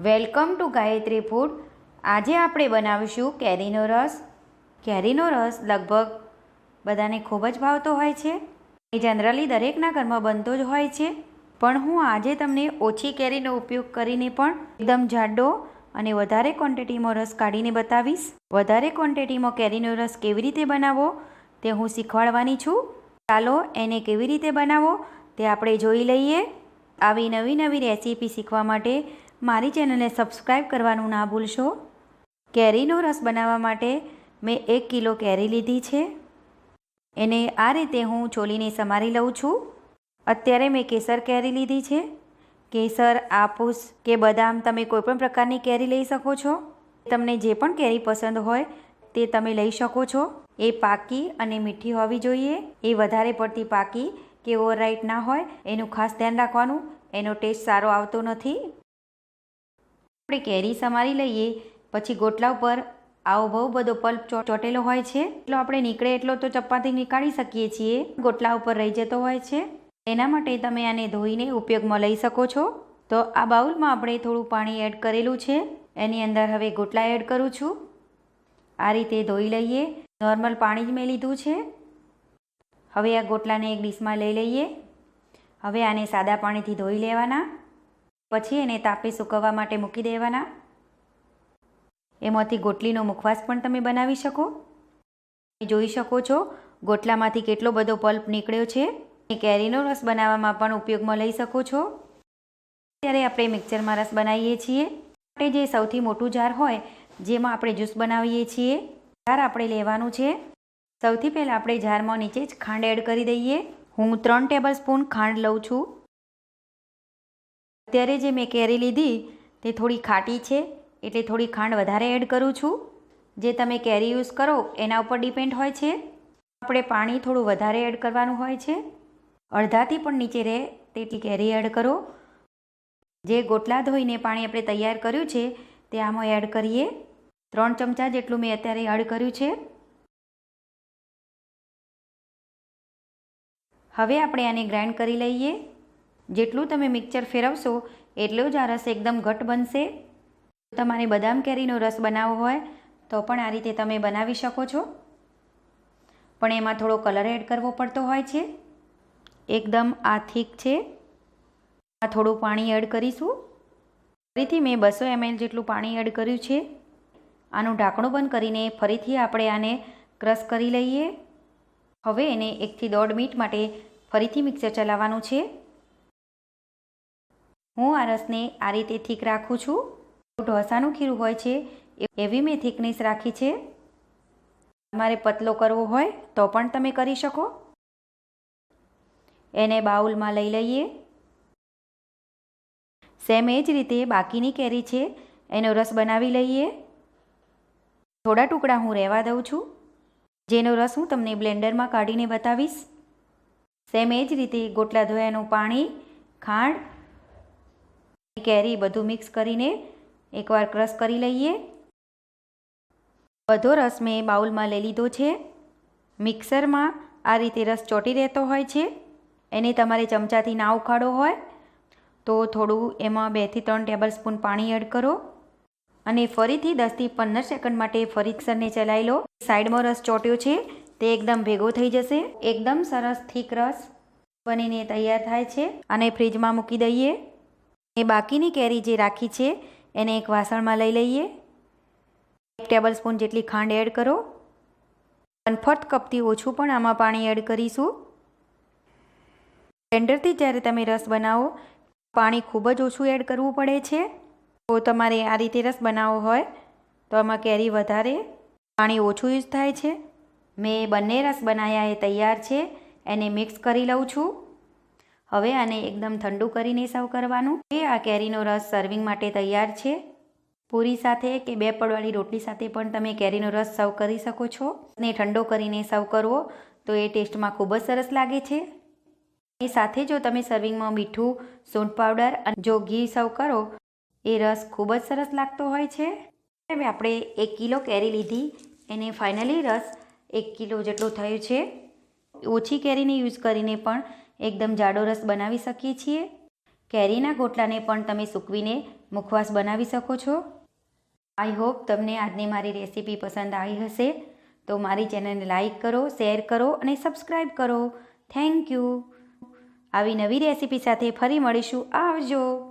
Welcome to Gayatri food. આજે આપણે બનાવીશું કેરીનો રસ. કેરીનો રસ લગભગ બધાને ખૂબ જ ભાવતો હોય છે. એ જનરલી દરેકના ઘરમાં બનતો જ હોય છે. પણ હું આજે તમને ઓછી કેરીનો ઉપયોગ કરીને પણ એકદમ જાડો અને વધારે ક્વોન્ટિટીમાં રસ કાઢીને બતાવીશ. વધારે ક્વોન્ટિટીમાં કેરીનો રસ કેવી રીતે બનાવવો તે હું શીખવાડવાની છું. ચાલો એને કેવી રીતે બનાવો તે આપણે જોઈ લઈએ. આવી નવી નવી રેસીપી શીખવા માટે મારી ચેનલને સબસ્ક્રાઈબ કરવાનું ના ભૂલશો. કેરીનો રસ બનાવવા માટે મેં એક કિલો કેરી લીધી છે. એને આ રીતે હું ચોલીને સમારી લઉં છું. અત્યારે મેં કેસર કેરી લીધી છે. કેસર આફૂસ કે બદામ તમે કોઈપણ પ્રકારની કેરી લઈ શકો છો. તમને જે પણ કેરી પસંદ હોય તે તમે લઈ શકો છો. એ પાકી અને મીઠી હોવી જોઈએ. એ વધારે પડતી પાકી કે ઓવરરાઈટ ના હોય, એનું ખાસ ધ્યાન રાખવાનું. એનો ટેસ્ટ સારો આવતો નથી. આપણે કેરી સમારી લઈએ, પછી ગોટલા ઉપર આવો બહુ બધો પલ્પ ચોટેલો હોય છે. એટલો આપણે નીકળે એટલો તો ચપાતી નીકાળી શકીએ છીએ. ગોટલા ઉપર રહી જતો હોય છે. એના માટે તમે આને ધોઈને ઉપયોગમાં લઈ શકો છો. તો આ બાઉલમાં આપણે થોડું પાણી એડ કરેલું છે. એની અંદર હવે ગોટલા એડ કરું છું. આ રીતે ધોઈ લઈએ. નોર્મલ પાણી જ મેં લીધું છે. હવે આ ગોટલાને એક ડીશમાં લઈ લઈએ. હવે આને સાદા પાણીથી ધોઈ લેવાના. પછી એને તાપે સૂકવવા માટે મૂકી દેવાના. એમાંથી ગોટલીનો મુખવાસ પણ તમે બનાવી શકો. જોઈ શકો છો, ગોટલામાંથી કેટલો બધો પલ્પ નીકળ્યો છે. એ કેરીનો રસ બનાવવામાં પણ ઉપયોગમાં લઈ શકો છો. ત્યારે આપણે મિક્સરમાં રસ બનાવીએ છીએ. માટે જે સૌથી મોટું જાર હોય, જેમાં આપણે જ્યુસ બનાવીએ છીએ, જાર આપણે લેવાનું છે. સૌથી પહેલાં આપણે જારમાં નીચે જ ખાંડ એડ કરી દઈએ. હું ત્રણ ટેબલ સ્પૂન ખાંડ લઉં છું. અત્યારે જે મેં કેરી લીધી, તે થોડી ખાટી છે, એટલે થોડી ખાંડ વધારે એડ કરું છું. જે તમે કેરી યુઝ કરો, એના ઉપર ડિપેન્ડ હોય છે. આપણે પાણી થોડું વધારે એડ કરવાનું હોય છે. અડધાથી પણ નીચે રહે તેટલી કેરી એડ કરો. જે ગોટલા ધોઈને પાણી આપણે તૈયાર કર્યું છે, તે આમાં એડ કરીએ. ત્રણ ચમચા જેટલું મેં અત્યારે એડ કર્યું છે. હવે આપણે આને ગ્રાઇન્ડ કરી લઈએ. જેટલું તમે મિક્સર ફેરવશો, એટલો જ આ રસ એકદમ ઘટ બનશે. તમારે બદામ કેરીનો રસ બનાવવો હોય, તો પણ આ રીતે તમે બનાવી શકો છો. પણ એમાં થોડો કલર એડ કરવો પડતો હોય છે. એકદમ આ થીક છે. આ થોડું પાણી એડ કરીશું. ફરીથી મેં બસો એમએલ જેટલું પાણી એડ કર્યું છે. આનું ઢાંકણું બંધ કરીને ફરીથી આપણે આને ક્રશ કરી લઈએ. હવે એને એકથી દોઢ મિનિટ માટે ફરીથી મિક્સર ચલાવવાનું છે. હું આ રસને આ રીતે થીક રાખું છું. ઢોસાનું ખીરું હોય છે એવી મેં થિકનેસ રાખી છે. તમારે પતલો કરવો હોય તો પણ તમે કરી શકો. એને બાઉલમાં લઈ લઈએ. સેમ એ જ રીતે બાકીની કેરી છે, એનો રસ બનાવી લઈએ. થોડા ટુકડા હું રહેવા દઉં છું. જેનો રસ હું તમને બ્લેન્ડરમાં કાઢીને બતાવીશ. સેમ એ જ રીતે ગોટલા ધોયાનું પાણી, ખાંડ, કેરી બધું મિક્સ કરીને એકવાર ક્રશ કરી લઈએ. બધો રસ મેં બાઉલમાં લઈ લીધો છે. મિક્સરમાં આ રીતે રસ ચોટી રહેતો હોય છે. એને તમારે ચમચાથી ના ઉખાડો હોય. તો થોડું એમાં બેથી ત્રણ ટેબલ સ્પૂન પાણી એડ કરો. અને ફરીથી દસથી પંદર સેકન્ડ માટે ફરીક્સરને ચલાવી લો. સાઈડમાં રસ ચોટ્યો છે. તે એકદમ ભેગો થઈ જશે. એકદમ સરસ, થીક રસ બનીને તૈયાર થાય છે. અને ફ્રીજમાં મૂકી દઈએ. એ બાકીની કેરી જે રાખી છે, એને એક વાસણમાં લઈ લઈએ. એક ટેબલ સ્પૂન જેટલી ખાંડ એડ કરો. કન્ફર્ટ કપથી ઓછું પણ આમાં પાણી એડ કરીશું. બ્લેન્ડરથી જ્યારે તમે રસ બનાવો, પાણી ખૂબ જ ઓછું એડ કરવું પડે છે. તો તમારે આ રીતે રસ બનાવવો હોય, તો આમાં કેરી વધારે પાણી ઓછું યુઝ થાય છે. મેં બંને રસ બનાવ્યા એ તૈયાર છે, એને મિક્સ કરી લઉં છું. હવે આને એકદમ ઠંડુ કરીને સર્વ કરવાનું. એ આ કેરીનો રસ સર્વિંગ માટે તૈયાર છે. પૂરી સાથે કે બે પડવાળી રોટલી સાથે પણ તમે કેરીનો રસ સર્વ કરી શકો છો. ને ઠંડો કરીને સર્વ કરવો, તો એ ટેસ્ટમાં ખૂબ જ સરસ લાગે છે. એ સાથે જો તમે સર્વિંગમાં મીઠું, સૂંઠ પાવડર અને જો ઘી સર્વ કરો, એ રસ ખૂબ જ સરસ લાગતો હોય છે. હવે આપણે એક કિલો કેરી લીધી. એને ફાઇનલી રસ એક કિલો જેટલો થયો છે. ઓછી કેરીને યુઝ કરીને પણ એકદમ જાડો રસ બનાવી શકીએ છીએ. કેરીના ગોટલાને પણ તમે સૂકવીને મુખવાસ બનાવી શકો છો. આઈ હોપ તમને આજની મારી રેસીપી પસંદ આવી હશે. તો મારી ચેનલને લાઈક કરો, શેર કરો અને સબસ્ક્રાઈબ કરો. Thank you. આવી નવી રેસીપી સાથે ફરી મળીશું. આવજો.